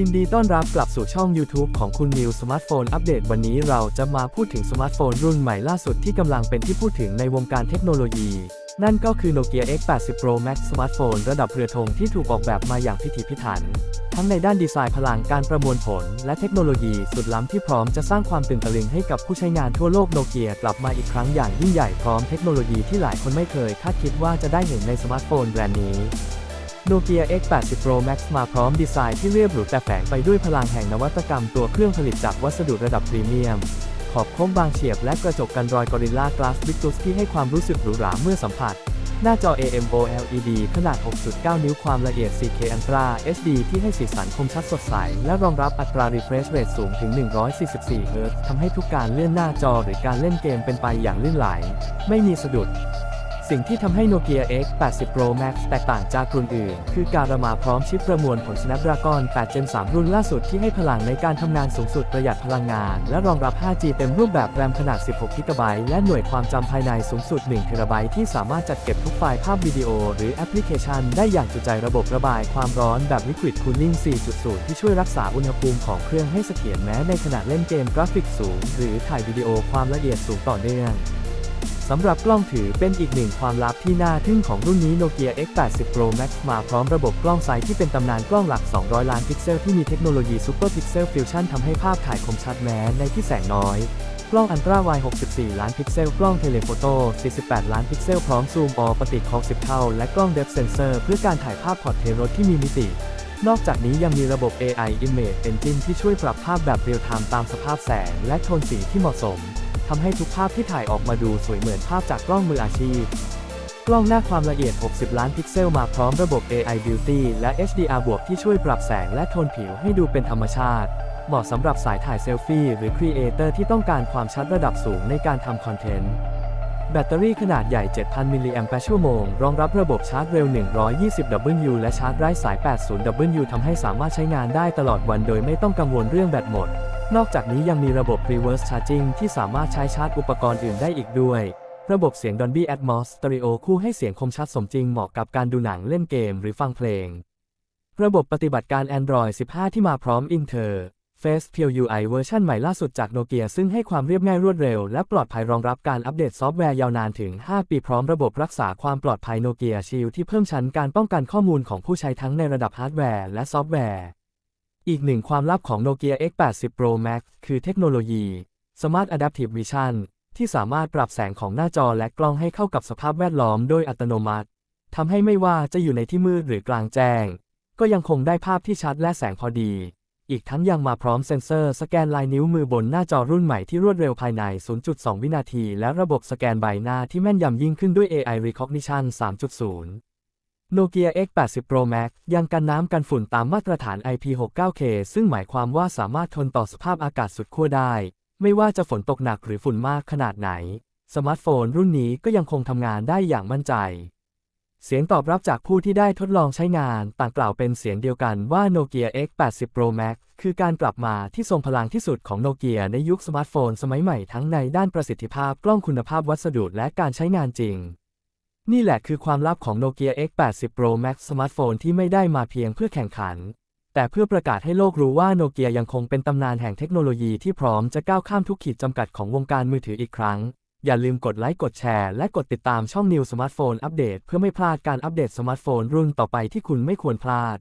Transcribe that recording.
ยินดีต้อนรับกลับสู่ช่อง YouTube ของคุณนิวสมาร์ทโฟนอัปเดตวันนี้เราจะมาพูดถึงสมาร์ทโฟนรุ่นใหม่ล่าสุดที่กำลังเป็นที่พูดถึงในวงการเทคโนโลยี นั่นก็คือ Nokia X80 Pro Max สมาร์ทโฟนระดับเรือธงที่ถูกออกแบบมาอย่างพิถีพิถัน ทั้งในด้านดีไซน์พลังการประมวลผล และเทคโนโลยีสุดล้ำที่พร้อมจะสร้างความตื่นตะลึงให้กับผู้ใช้งานทั่วโลกโนเกียกลับมาอีกครั้งอย่างยิ่งใหญ่พร้อมเทคโนโลยีที่หลายคนไม่เคยคาดคิดว่าจะได้เห็นในสมาร์ทโฟนแบรนด์นี้ Nokia X80 Pro Max มาพร้อมดีไซน์ที่เรียบหรูแต่แฝงไปด้วยพลังแห่งนวัตกรรมตัวเครื่องผลิตจากวัสดุระดับพรีเมียม ขอบโค้งบางเฉียบและกระจกกันรอย Gorilla Glass Victus ที่ให้ความรู้สึกหรูหราเมื่อสัมผัส หน้าจอ AMOLED ขนาด 6.9 นิ้วความละเอียด 4K Ultra HD ที่ให้สีสันคมชัดสดใส และรองรับอัตรา refresh rate สูงถึง 144 Hz ทำให้ทุกการเลื่อนหน้าจอหรือการเล่นเกมเป็นไปอย่างลื่นไหล ไม่มีสะดุด สิ่งที่ทำให้ Nokia X80 Pro Max แตกต่างจากรุ่นอื่น คือการมาพร้อมชิปประมวลผล Snapdragon 8 Gen 3 รุ่นล่าสุดที่ให้พลังในการทำงานสูงสุดประหยัดพลังงาน และรองรับ 5G เต็มรูปแบบแรมขนาด 16 GB และหน่วยความจำภายในสูงสุด 1 TB ที่สามารถจัดเก็บทุกไฟล์ภาพวิดีโอ หรือแอปพลิเคชัน ได้อย่างจุใจระบบระบายความร้อนแบบ Liquid Cooling 4.0 ที่ช่วยรักษาอุณหภูมิของเครื่องให้เสถียรแม้ในขณะเล่นเกมกราฟิกสูง หรือถ่ายวิดีโอความละเอียดสูงต่อเนื่อง สำหรับกล้องถือเป็นอีกหนึ่งความลับที่น่าทึ่งของรุ่นนี้ Nokia X80 Pro Max มาพร้อมระบบกล้องไซส์ที่เป็นตำนานกล้องหลัก 200 ล้านพิกเซลที่มีเทคโนโลยี Super Pixel Fusion ทำให้ภาพถ่ายคมชัดแม้ในที่แสงน้อย กล้องอันตราไวด์64 ล้านพิกเซล กล้องเทเลโฟโต้ 48 ล้านพิกเซล พร้อมซูมออปติก60เท่า และกล้อง Depth Sensor เพื่อการถ่ายภาพพอร์เทรตที่มีมิตินอกจากนี้ยังมีระบบ AI Image Engine ที่ช่วยปรับภาพแบบเรียลไทม์ตามสภาพแสงและโทนสีที่เหมาะสม ทำให้ทุกภาพที่ถ่ายออกมาดูสวยเหมือนภาพจากกล้องมืออาชีพ กล้องหน้าความละเอียด 60 ล้านพิกเซลมาพร้อมระบบ AI Beauty และ HDR บวกที่ช่วยปรับแสงและโทนผิวให้ดูเป็นธรรมชาติ เหมาะสำหรับสายถ่ายเซลฟี่หรือครีเอเตอร์ที่ต้องการความชัดระดับสูงในการทำคอนเทนต์แบตเตอรี่ขนาดใหญ่ 7,000 มิลลิแอมป์ชั่วโมง รองรับระบบชาร์จเร็ว 120W และชาร์จไร้สาย 80W ทำให้สามารถใช้งานได้ตลอดวันโดยไม่ต้องกังวลเรื่องแบตหมด นอกจากนี้ยังมีระบบ reverse charging ที่สามารถใช้ชาร์จอุปกรณ์อื่นได้อีกด้วย ระบบเสียง Dolby Atmos Stereo คู่ให้เสียงคมชัดสมจริงเหมาะกับการดูหนังเล่นเกมหรือฟังเพลง ระบบปฏิบัติการ Android 15 ที่มาพร้อม Inter Face Pure UI เวอร์ชันใหม่ล่าสุดจากโนเกียซึ่งให้ความเรียบง่ายรวดเร็ว และปลอดภัยรองรับการอัปเดตซอฟต์แวร์ยาวนานถึง 5 ปีพร้อมระบบรักษาความปลอดภัยโนเกียชิลที่เพิ่มชั้นการป้องกันข้อมูลของผู้ใช้ทั้งในระดับฮาร์ดแวร์และซอฟต์แวร์ อีกหนึ่งความลับของ Nokia X80 Pro Max คือเทคโนโลยี Smart Adaptive Vision ที่สามารถปรับแสงของหน้าจอและกล้องให้เข้ากับสภาพแวดล้อมโดยอัตโนมัติ ทำให้ไม่ว่าจะอยู่ในที่มืดหรือกลางแจ้ง ก็ยังคงได้ภาพที่ชัดและแสงพอดี อีกทั้งยังมาพร้อมเซ็นเซอร์สแกนลายนิ้วมือบนหน้าจอรุ่นใหม่ที่รวดเร็วภายใน 0.2 วินาที และระบบสแกนใบหน้าที่แม่นยำยิ่งขึ้นด้วย AI Recognition 3.0 Nokia X80 Pro Max ยังกันน้ำกันฝุ่นตามมาตรฐาน IP69K ซึ่งหมายความว่าสามารถทนต่อสภาพอากาศสุดขั้วได้ ไม่ว่าจะฝนตกหนักหรือฝุ่นมากขนาดไหน สมาร์ทโฟนรุ่นนี้ก็ยังคงทำงานได้อย่างมั่นใจ เสียงตอบรับจากผู้ที่ได้ทดลองใช้งานต่างกล่าวเป็นเสียงเดียวกันว่า Nokia X80 Pro Max คือการกลับมาที่ทรงพลังที่สุดของโนเกียในยุคสมาร์ทโฟนสมัยใหม่ทั้งในด้านประสิทธิภาพกล้องคุณภาพวัสดุและการใช้งานจริง นี่แหละคือความลับของ Nokia X80 Pro Max สมาร์ทโฟนที่ไม่ได้มาเพียงเพื่อแข่งขัน แต่เพื่อประกาศให้โลกรู้ว่าโนเกียยังคงเป็นตำนานแห่งเทคโนโลยีที่พร้อมจะก้าวข้ามทุกขีดจำกัดของวงการมือถืออีกครั้ง อย่าลืมกดไลค์กดแชร์และกดติดตามช่อง New Smartphone Update เพื่อไม่พลาดการอัปเดตสมาร์ทโฟนรุ่นต่อไปที่คุณไม่ควรพลาด